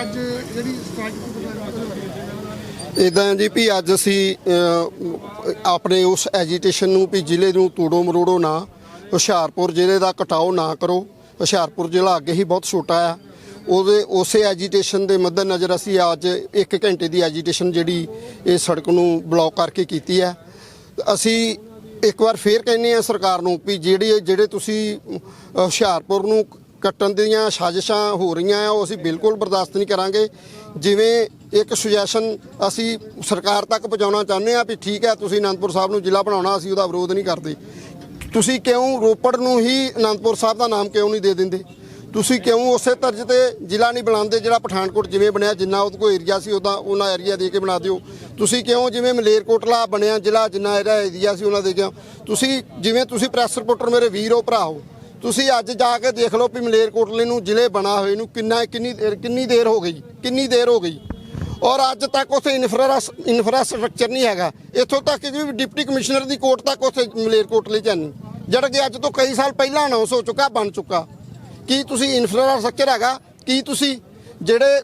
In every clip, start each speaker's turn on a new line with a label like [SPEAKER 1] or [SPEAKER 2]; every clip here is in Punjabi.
[SPEAKER 1] ਅੱਜ ਜਿਹੜੀ ਸਟ੍ਰਾਈਕ
[SPEAKER 2] ਇਦਾਂ ਜੀ ਵੀ ਅੱਜ ਅਸੀਂ ਆਪਣੇ ਉਸ ਐਜੀਟੇਸ਼ਨ ਨੂੰ ਵੀ ਜ਼ਿਲ੍ਹੇ ਨੂੰ ਤੋੜੋ ਮਰੋੜੋ ਨਾ, ਹੁਸ਼ਿਆਰਪੁਰ ਜ਼ਿਲ੍ਹੇ ਦਾ ਕਟਾਓ ਨਾ ਕਰੋ। ਹੁਸ਼ਿਆਰਪੁਰ ਜ਼ਿਲ੍ਹਾ ਅੱਗੇ ਹੀ ਬਹੁਤ ਛੋਟਾ ਆ। ਉਹਦੇ, ਉਸੇ ਐਜੀਟੇਸ਼ਨ ਦੇ ਮੱਦੇਨਜ਼ਰ ਅਸੀਂ ਅੱਜ 1 ਘੰਟੇ ਦੀ ਐਜੀਟੇਸ਼ਨ ਜਿਹੜੀ ਇਹ ਸੜਕ ਨੂੰ ਬਲੌਕ ਕਰਕੇ ਕੀਤੀ ਹੈ। ਅਸੀਂ ਇੱਕ ਵਾਰ ਫੇਰ ਕਹਿੰਦੇ ਆ ਸਰਕਾਰ ਨੂੰ ਵੀ ਜਿਹੜੇ ਜਿਹੜੇ ਤੁਸੀਂ ਹੁਸ਼ਿਆਰਪੁਰ ਨੂੰ ਕੱਟਣ ਦੀਆਂ ਸਾਜ਼ਿਸ਼ਾਂ ਹੋ ਰਹੀਆਂ ਆ, ਉਹ ਅਸੀਂ ਬਿਲਕੁਲ ਬਰਦਾਸ਼ਤ ਨਹੀਂ ਕਰਾਂਗੇ। ਜਿਵੇਂ ਇੱਕ ਸੁਜੈਸ਼ਨ ਅਸੀਂ ਸਰਕਾਰ ਤੱਕ ਪਹੁੰਚਾਉਣਾ ਚਾਹੁੰਦੇ ਆ ਵੀ ਠੀਕ ਹੈ, ਤੁਸੀਂ ਅਨੰਦਪੁਰ ਸਾਹਿਬ ਨੂੰ ਜ਼ਿਲ੍ਹਾ ਬਣਾਉਣਾ, ਅਸੀਂ ਉਹਦਾ ਵਿਰੋਧ ਨਹੀਂ ਕਰਦੇ। ਤੁਸੀਂ ਕਿਉਂ ਰੋਪੜ ਨੂੰ ਹੀ ਅਨੰਦਪੁਰ ਸਾਹਿਬ ਦਾ ਨਾਮ ਕਿਉਂ ਨਹੀਂ ਦੇ ਦਿੰਦੇ? ਤੁਸੀਂ ਕਿਉਂ ਉਸੇ ਤਰਜ਼ ਤੇ ਜ਼ਿਲ੍ਹਾ ਨਹੀਂ ਬਣਾਉਂਦੇ, ਜਿਹੜਾ ਪਠਾਨਕੋਟ ਜਿਵੇਂ ਬਣਿਆ, ਜਿੰਨਾ ਉਹਦੇ ਕੋਲ ਏਰੀਆ ਸੀ, ਉਹਦਾ ਉਹਨਾਂ ਏਰੀਆ ਦੇ ਕੇ ਬਣਾ ਦਿਓ। ਤੁਸੀਂ ਕਿਉਂ ਜਿਵੇਂ ਮਲੇਰਕੋਟਲਾ ਬਣਿਆ, ਜ਼ਿਲ੍ਹਾ ਜਿੰਨਾ ਇਹਦਾ ਏਰੀਆ ਸੀ, ਉਹਨਾਂ ਦੇ ਕਿਉਂ? ਤੁਸੀਂ ਜਿਵੇਂ ਤੁਸੀਂ ਪ੍ਰੈਸ ਰਿਪੋਰਟਰ ਮੇਰੇ ਵੀਰ ਹੋ, ਭਰਾ ਹੋ ਤੁਸੀਂ ਅੱਜ ਜਾ ਕੇ ਦੇਖ ਲਓ ਵੀ ਮਲੇਰਕੋਟਲੇ ਨੂੰ ਜ਼ਿਲ੍ਹੇ ਬਣਾ ਹੋਏ ਨੂੰ ਕਿੰਨਾ, ਕਿੰਨੀ ਦੇਰ- ਕਿੰਨੀ ਦੇਰ ਹੋ ਗਈ, ਕਿੰਨੀ ਦੇਰ ਹੋ ਗਈ। ਔਰ ਅੱਜ ਤੱਕ ਉੱਥੇ ਇਨਫਰਾਸਟ੍ਰਕਚਰ ਨਹੀਂ ਹੈਗਾ। ਇੱਥੋਂ ਤੱਕ ਕਿ ਡਿਪਟੀ ਕਮਿਸ਼ਨਰ ਦੀ ਕੋਰਟ ਤੱਕ ਉੱਥੇ ਮਲੇਰਕੋਟਲੇ ਚ ਹੈ ਨਹੀਂ। ਜਿਹੜਾ ਕਿ ਅੱਜ ਤੋਂ ਕਈ ਸਾਲ ਪਹਿਲਾਂ ਅਨਾਉਂਸ ਹੋ ਚੁੱਕਾ, ਬਣ ਚੁੱਕਾ। ਕੀ ਤੁਸੀਂ ਇਨਫਰਾਸਟ੍ਰਕਚਰ ਹੈਗਾ, ਕੀ ਤੁਸੀਂ ਜਿਹੜੇ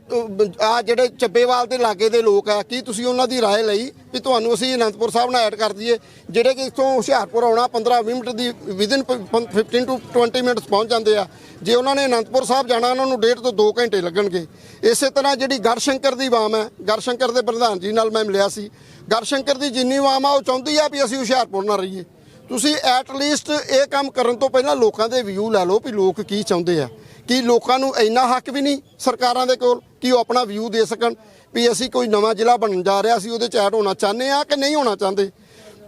[SPEAKER 2] ਆ ਜਿਹੜੇ ਚੱਬੇਵਾਲ ਦੇ ਲਾਗੇ ਦੇ ਲੋਕ ਆ ਕੀ ਤੁਸੀਂ ਉਹਨਾਂ ਦੀ رائے ਲਈ ਵੀ ਤੁਹਾਨੂੰ ਅਸੀਂ ਅਨੰਦਪੁਰ ਸਾਹਿਬ ਨਾਲ ਐਡ ਕਰ ਦਈਏ ਜਿਹੜੇ ਕਿ ਇੱਥੋਂ ਹੁਸ਼ਿਆਰਪੁਰ ਆਉਣਾ 15 20 ਮਿੰਟ ਦੀ ਵਿਦਿਨ 15 ਟੂ 20 ਮਿੰਟਸ ਪਹੁੰਚ ਜਾਂਦੇ ਆ ਜੇ ਉਹਨਾਂ ਨੇ ਅਨੰਦਪੁਰ ਸਾਹਿਬ ਜਾਣਾ ਉਹਨਾਂ ਨੂੰ ਡੇਢ ਤੋਂ 2 ਘੰਟੇ ਲੱਗਣਗੇ ਇਸੇ ਤਰ੍ਹਾਂ ਜਿਹੜੀ ਗੜਸ਼ੰਕਰ ਦੀ ਵਾਮ ਹੈ ਗੜਸ਼ੰਕਰ ਦੇ ਪ੍ਰਧਾਨ ਜੀ ਨਾਲ ਮੈਂ ਮਿਲਿਆ ਸੀ ਗੜਸ਼ੰਕਰ ਦੀ ਜਿੰਨੀ ਵਾਮ ਆ ਉਹ ਚਾਹੁੰਦੀ ਆ ਵੀ ਅਸੀਂ ਹੁਸ਼ਿਆਰਪੁਰ ਨਾਲ ਰਹੀਏ ਤੁਸੀਂ ਐਟ ਲੀਸਟ ਇਹ ਕੰਮ ਕਰਨ ਤੋਂ ਪਹਿਲਾਂ ਲੋਕਾਂ ਦੇ ਵਿਊ ਲੈ ਲਓ ਵੀ ਲੋਕ ਕੀ ਚਾਹੁੰਦੇ ਆ ਕਿ ਲੋਕਾਂ ਨੂੰ ਇੰਨਾ ਹੱਕ ਵੀ ਨਹੀਂ ਸਰਕਾਰਾਂ ਦੇ ਕੋਲ ਕਿ ਉਹ ਆਪਣਾ ਵਿਊ ਦੇ ਸਕਣ ਵੀ ਅਸੀਂ ਕੋਈ ਨਵਾਂ ਜ਼ਿਲ੍ਹਾ ਬਣਨ ਜਾ ਰਿਹਾ ਸੀ ਉਹਦੇ ਚ ਐਡ ਹੋਣਾ ਚਾਹੁੰਦੇ ਆ ਕਿ ਨਹੀਂ ਹੋਣਾ ਚਾਹੁੰਦੇ।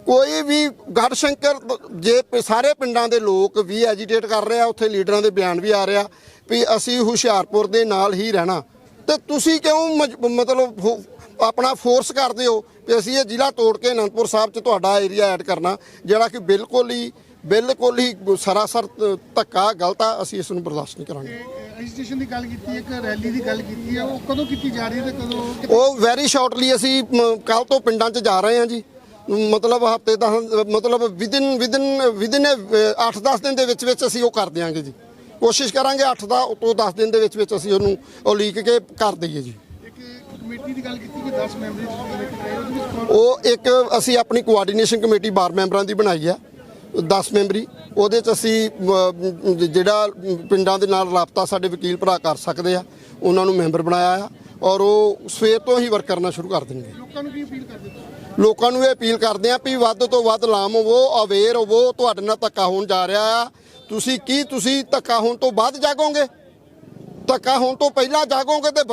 [SPEAKER 2] ਕੋਈ ਵੀ ਗੜਸ਼ੰਕਰ ਜੇ ਪ- ਸਾਰੇ ਪਿੰਡਾਂ ਦੇ ਲੋਕ ਵੀ ਐਜੀਟੇਟ ਕਰ ਰਹੇ ਆ, ਉੱਥੇ ਲੀਡਰਾਂ ਦੇ ਬਿਆਨ ਵੀ ਆ ਰਿਹਾ ਵੀ ਅਸੀਂ ਹੁਸ਼ਿਆਰਪੁਰ ਦੇ ਨਾਲ ਹੀ ਰਹਿਣਾ। ਤੇ ਤੁਸੀਂ ਕਿਉਂ ਮਜ- ਮਤਲਬ ਫੋ- ਆਪਣਾ ਫੋਰਸ ਕਰਦੇ ਹੋ ਵੀ ਅਸੀਂ ਇਹ ਜ਼ਿਲ੍ਹਾ ਤੋੜ ਕੇ ਅਨੰਦਪੁਰ ਸਾਹਿਬ 'ਚ ਤੁਹਾਡਾ ਏਰੀਆ ਐਡ ਕਰਨਾ, ਜਿਹੜਾ ਕਿ ਬਿਲਕੁਲ ਹੀ ਬਿਲਕੁਲ ਹੀ ਸਰਾਸਰ ਧੱਕਾ ਗਲਤ ਆ ਅਸੀਂ ਇਸ ਨੂੰ ਬਰਦਾਸ਼ਤ ਨਹੀਂ ਕਰਾਂਗੇ।
[SPEAKER 1] ਰਜਿਸਟ੍ਰੇਸ਼ਨ ਦੀ ਗੱਲ ਕੀਤੀ ਹੈ ਇੱਕ ਰੈਲੀ ਦੀ ਗੱਲ ਕੀਤੀ ਹੈ ਉਹ ਕਦੋਂ ਕੀਤੀ ਜਾ ਰਹੀ ਹੈ ਤੇ ਕਦੋਂ
[SPEAKER 2] ਉਹ ਵੈਰੀ ਸ਼ਾਰਟਲੀ ਅਸੀਂ ਕੱਲ ਤੋਂ ਪਿੰਡਾਂ 'ਚ ਜਾ ਰਹੇ ਹਾਂ ਜੀ। ਮਤਲਬ ਹਫ਼ਤੇ ਦਾ ਮਤਲਬ ਵਿਦਿਨ ਵਿਦਿਨ ਵਿਦਿਨ 8-10 ਦਿਨ ਦੇ ਵਿੱਚ ਵਿੱਚ ਅਸੀਂ ਉਹ ਕਰ ਦਿਆਂਗੇ ਜੀ। ਕੋਸ਼ਿਸ਼ ਕਰਾਂਗੇ 8 ਦਾ ਤੋਂ 10 ਦਿਨ ਦੇ ਵਿੱਚ ਵਿੱਚ ਅਸੀਂ ਉਹਨੂੰ ਉਹ ਲੀਕ ਕੇ ਕਰ ਦਈਏ ਜੀ।
[SPEAKER 1] ਇੱਕ ਕਮੇਟੀ ਦੀ ਗੱਲ ਕੀਤੀ ਕਿ 10 ਮੈਂਬਰੀ ਕਮੇਟੀ ਬਣਾਈ ਉਹਦੇ ਵਿੱਚ ਕੌਣ
[SPEAKER 2] ਉਹ ਇੱਕ ਅਸੀਂ ਆਪਣੀ ਕੋਆਰਡੀਨੇਸ਼ਨ ਕਮੇਟੀ ਬਾਰ ਮੈਂਬਰਾਂ ਦੀ ਬਣਾਈ ਆ। 10 ਮੈਂਬਰੀ ਉਹਦੇ ਚ ਅਸੀਂ ਜਿਹੜਾ ਪਿੰਡਾਂ ਦੇ ਨਾਲ ਰਾਬਤਾ ਸਾਡੇ ਵਕੀਲ ਭਰਾ ਕਰ ਸਕਦੇ ਆ ਉਹਨਾਂ ਨੂੰ ਮੈਂਬਰ ਬਣਾਇਆ ਆ ਔਰ ਉਹ ਸਵੇਰ ਤੋਂ ਹੀ ਵਰਕ ਕਰਨਾ ਸ਼ੁਰੂ ਕਰ ਦੇਣਗੇ।
[SPEAKER 1] ਲੋਕਾਂ ਨੂੰ ਕੀ ਅਪੀਲ ਕਰਦੇ
[SPEAKER 2] ਲੋਕਾਂ ਨੂੰ ਇਹ ਅਪੀਲ ਕਰਦੇ ਆ ਵੀ ਵੱਧ ਤੋਂ ਵੱਧ ਲਾਮ ਹੋਵੋ ਅਵੇਅਰ ਹੋਵੋ ਤੁਹਾਡੇ ਨਾਲ ਧੱਕਾ ਹੋਣ ਜਾ ਰਿਹਾ ਆ। ਤੁਸੀਂ ਕੀ ਤੁਸੀਂ ਧੱਕਾ ਹੋਣ ਤੋਂ ਬਾਅਦ ਜਾਗੋਗੇ? ਧੱਕਾ ਹੋਣ ਤੋਂ ਪਹਿਲਾਂ ਜਾਗੋਗੇ ਤੇ